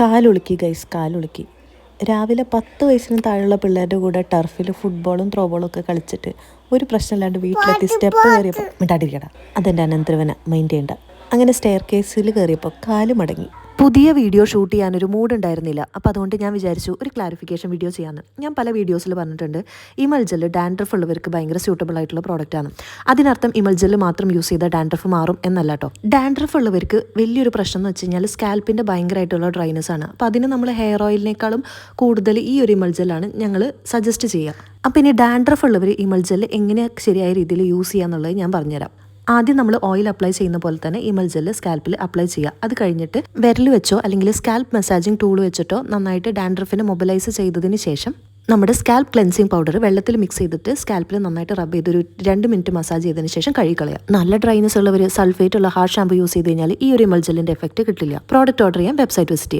കാലുളുക്കി guys കാലുളുക്കി. രാവിലെ പത്ത് വയസ്സിന് താഴെയുള്ള പിള്ളേരുടെ കൂടെ ടർഫിൽ ഫുട്ബോളും ത്രോബോളും ഒക്കെ കളിച്ചിട്ട് ഒരു പ്രശ്നമില്ലാണ്ട് വീട്ടിലെത്തി. സ്റ്റെപ്പ് കയറിയപ്പോൾ മിണ്ടാടിരിക്കട അതെന്റെ അനന്തരവന മൈൻഡ് ചെയ്യണ്ട. അങ്ങനെ സ്റ്റെയർ കേസിൽ കയറിയപ്പോൾ കാൽ മടങ്ങി. പുതിയ വീഡിയോ ഷൂട്ട് ചെയ്യാനൊരു മൂഡ് ഉണ്ടായിരുന്നില്ല. അപ്പോൾ അതുകൊണ്ട് ഞാൻ വിചാരിച്ചു ഒരു ക്ലാരിഫിക്കേഷൻ വീഡിയോ ചെയ്യാമെന്ന് ഞാൻ പല വീഡിയോസിൽ പറഞ്ഞിട്ടുണ്ട് ഇമൽ ജെല്ല് ഡാൻഡ്രഫ് ഉള്ളവർക്ക് ഭയങ്കര സ്യൂട്ടബിൾ ആയിട്ടുള്ള പ്രോഡക്റ്റാണ് അതിനർത്ഥം ഇമൽ ജെല്ല് മാത്രം യൂസ് ചെയ്താൽ ഡാൻഡ്രഫ് മാറും എന്നല്ല കേട്ടോ ഡാൻഡ്രഫ് ഉള്ളവർക്ക് വലിയൊരു പ്രശ്നം എന്ന് വെച്ച് കഴിഞ്ഞാൽ സ്കാൽപ്പിന്റെ ഭയങ്കരമായിട്ടുള്ള ഡ്രൈനസ് ആണ്. അപ്പോൾ അതിന് നമ്മൾ ഹെയർ ഓയിലിനേക്കാളും കൂടുതൽ ഈ ഒരു ഇമൽ ജെല്ലാണ് ഞങ്ങൾ സജസ്റ്റ് ചെയ്യുക അപ്പോൾ ഇനി ഡാൻഡ്രഫ് ഉള്ളവർ ഇമൽ ജെല്ല് എങ്ങനെ ശരിയായ രീതിയിൽ യൂസ് ചെയ്യാന്നുള്ളത് ഞാൻ പറഞ്ഞുതരാം. ആദ്യം നമ്മൾ ഓയിൽ അപ്ലൈ ചെയ്യുന്ന പോലെ തന്നെ ഇമൽ ജെല്ല് സ്കാൽപ്പിൽ അപ്ലൈ ചെയ്യുക. അത് കഴിഞ്ഞിട്ട് വിരൽ വെച്ചോ അല്ലെങ്കിൽ സ്കാൽപ്പ് മസാജിങ് ടൂൾ വെച്ചിട്ടോ നന്നായിട്ട് ഡാൻഡ്രഫിനെ മൊബിലൈസ് ചെയ്തതിന് ശേഷം നമ്മുടെ സ്കാൽപ്പ് ക്ലെൻസിങ് പൗഡർ വെള്ളത്തിൽ മിക്സ് ചെയ്തിട്ട് സ്കാൽപ്പിൽ നന്നായിട്ട് റബ്ബ് ചെയ്ത് ഒരു രണ്ട് മിനിറ്റ് മസാജ് ചെയ്തതിന് ശേഷം കഴുകിക്കളയാം നല്ല ഡ്രൈനസ് ഉള്ളവർ സൾഫേറ്റ് ഉള്ള ഹാർഡ് ഷാമ്പു യൂസ് ചെയ്ത് കഴിഞ്ഞാൽ ഈ ഒരു ഇമൽ എഫക്റ്റ് കിട്ടില്ല. പ്രോഡക്റ്റ് ഓർഡർ ചെയ്യാൻ വെബ്സൈറ്റ് വിസിറ്റ് ചെയ്യാം.